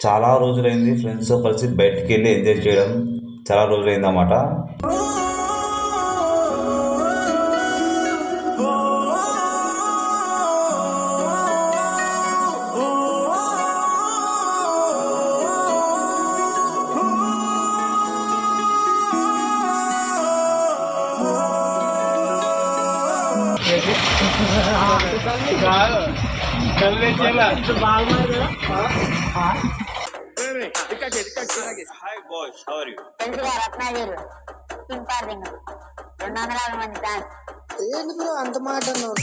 చాలా రోజులైంది ఫ్రెండ్స్తో కలిసి బయటికి వెళ్ళి ఎంజాయ్ చేయడం చాలా రోజులైంది అన్నమాట తెలుసుగా రత్నాగిరి పింపార్దింగ్ రెండు వందల యాభై మంది ఫ్యాన్స్ ఏంటి బ్రో అంత మాట అన్నావు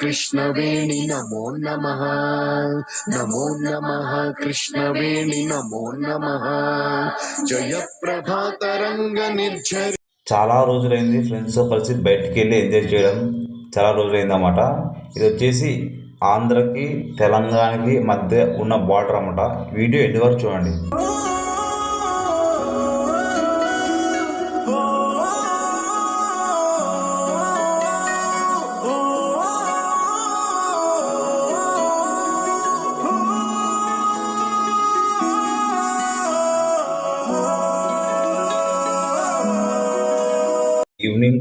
కృష్ణవేణి నమో నమ. నమో నమ కృష్ణవేణి నమో నమ. జయ ప్రభాతరంగ నిర్ఝరి చాలా రోజులైంది ఫ్రెండ్స్తో కలిసి బయటికి వెళ్ళి ఎంజాయ్ చేయడం. చాలా రోజులైంది అన్నమాట. ఇది వచ్చేసి ఆంధ్రకి తెలంగాణకి మధ్య ఉన్న బార్డర్ అన్నమాట. వీడియో ఎండ్ వరకు చూడండి.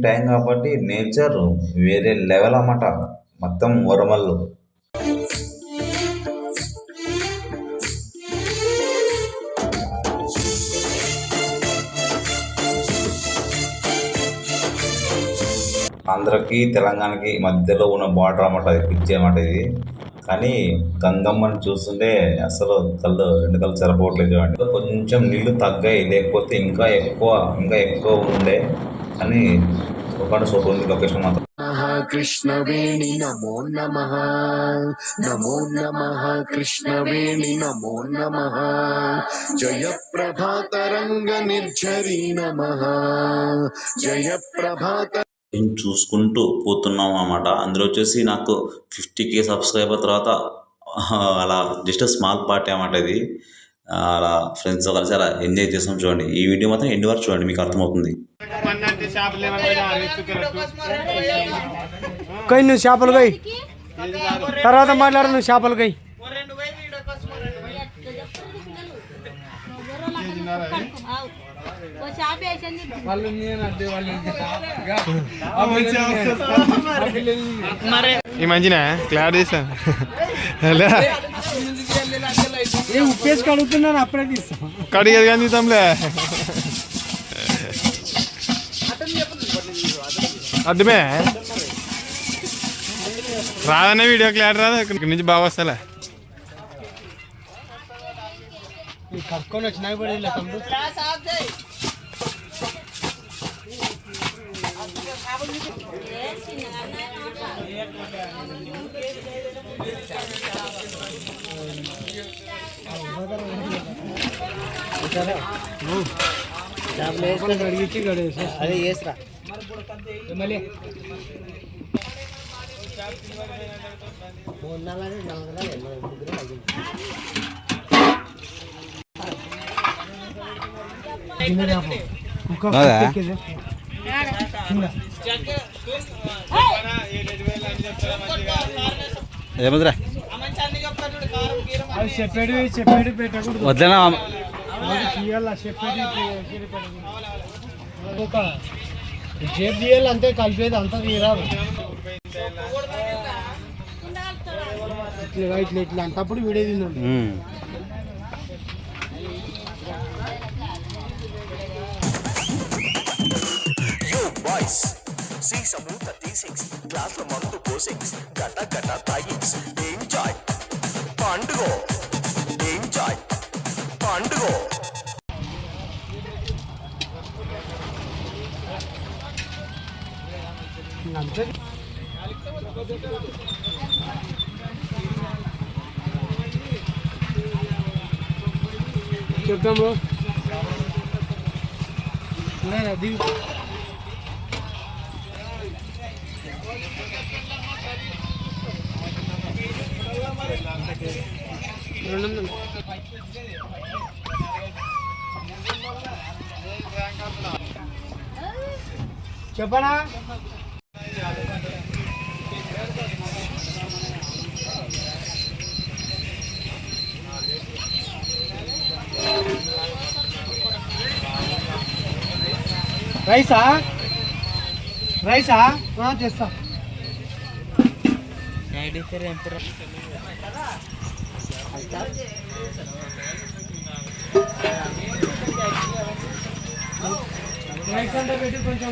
టైం కాబట్టి నేచర్ వేరే లెవెల్ అన్నమాట. మొత్తం వరమల్లు ఆంధ్రకి తెలంగాణకి మధ్యలో ఉన్న బార్డర్ అన్నమాట అది పిచ్చి అన్నమాట ఇది. కానీ గంగమ్మని చూస్తుంటే అసలు కళ్ళు రెండు కళ్ళు సరిపోవట్లేదు చూడండి. కొంచెం నీళ్ళు తగ్గాయి లేకపోతే ఇంకా ఎక్కువ ఇంకా ఎక్కువ ఉండే. కానీ సూపర్ ఉంది లొకేషన్ మాత్రం. కృష్ణవేణి నమో నమ. నమో నమ కృష్ణవేణి నమో నమ. జయ ప్రభాతరంగ నిర్ఝరి నమ. జయ ప్రభాత నేను చూసుకుంటూ పోతున్నాం అన్నమాట. అందులో వచ్చేసి నాకు ఫిఫ్టీ కే సబ్స్క్రైబర్ తర్వాత అలా జస్ట్ స్మాల్ పార్టీ అన్నమాట ఇది. అలా ఫ్రెండ్స్తో కలిసి అలా ఎంజాయ్ చేస్తాం చూడండి. ఈ వీడియో మాత్రం ఎండ్ వరకు చూడండి మీకు అర్థమవుతుంది. కై నువ్వు చేపలు కై. తర్వాత మాట్లాడు నువ్వు చేపలు కై. ఈ మంచిన? ఏ ఉప్పేసి కడుగుతున్నాను అప్పుడే తీస్తా. కడిగేది కానీ తీద్దాంలే. అర్థమే రాదనే వీడియో క్లాడ్ రాదు ఇక్కడి నుంచి బాగా వస్తాలే కట్టుకొని వచ్చినా కూడా ఇలా తమ్ముడు కడిగించి కడిగేసి అదే చేస్తా మళ్ళీ ఏమద్రా అది చెప్పేది చెప్పేది పెట్టకూడదు. వద్దా అది జేబు అంతే కలిపేది అంతా తీరాదు ఇట్లా ఇట్లా ఇట్లా. అంటప్పుడు వీడియో తిందండి బాయ్స్ సీసము థర్టీ సిక్స్ గ్లాసుల మందు గట చెప్తాం బ్రో. అది. చెప్పనా? రైసా? రైసా? చేస్తా. రైస్ అంటే పెట్టి కొంచెం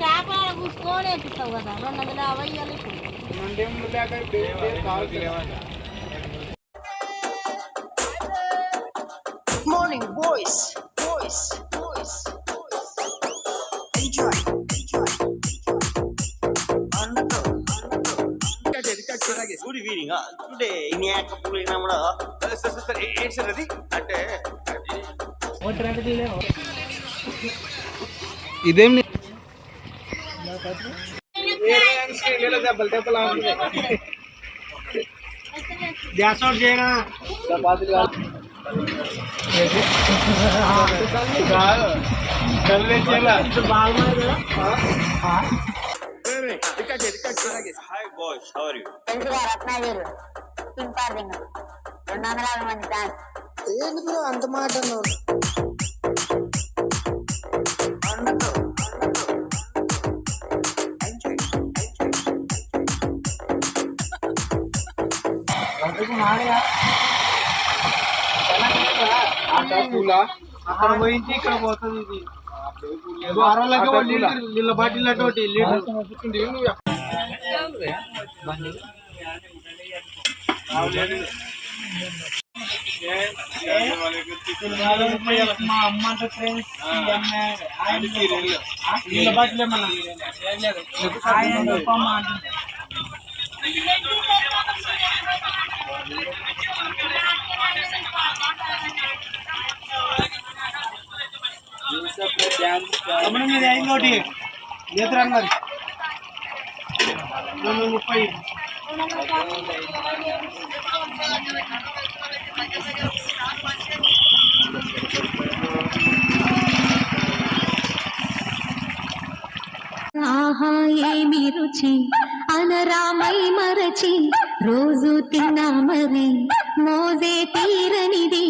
చేప కూర్చుకొని వేపిస్తావు కదా రెండు వందల యాభై ఇవ్వాలి ఇప్పుడు morning boys boys boys enjoy enjoy అన్నతో గుడ్ ఈవినింగ్ టుడే ఇన్యాక పులినా కూడా సరే సరే సరే ఏంటి సార్ అది అంటే ఇదేం ని- గ్యాస్ అవుట్ చేయనా hi boys how are you తెలుసుగా రత్నాగిరి పింపార్దింగ్ రెండు వందల యాభై మంది ఫ్యాన్స్ ఏంటి బ్రో అంత మాట అన్నావు అక్కడ పోయించి ఇక్కడ పోతుంది ఇది వారాలకి ఒక లీటర్ నీళ్ళ బాటిల్ అటువంటి లీటర్ మా అమ్మ అంటే ఫ్రెండ్స్ నీళ్ళ బాటిల్ ఏమన్నా తమ్ముడు మీద నోటి ఎదురన్నది రెండు ముప్పై ఆహా ఏమి రుచి? అనరామై మరచి రోజు తిన్నా మరి మోజే తీరనిది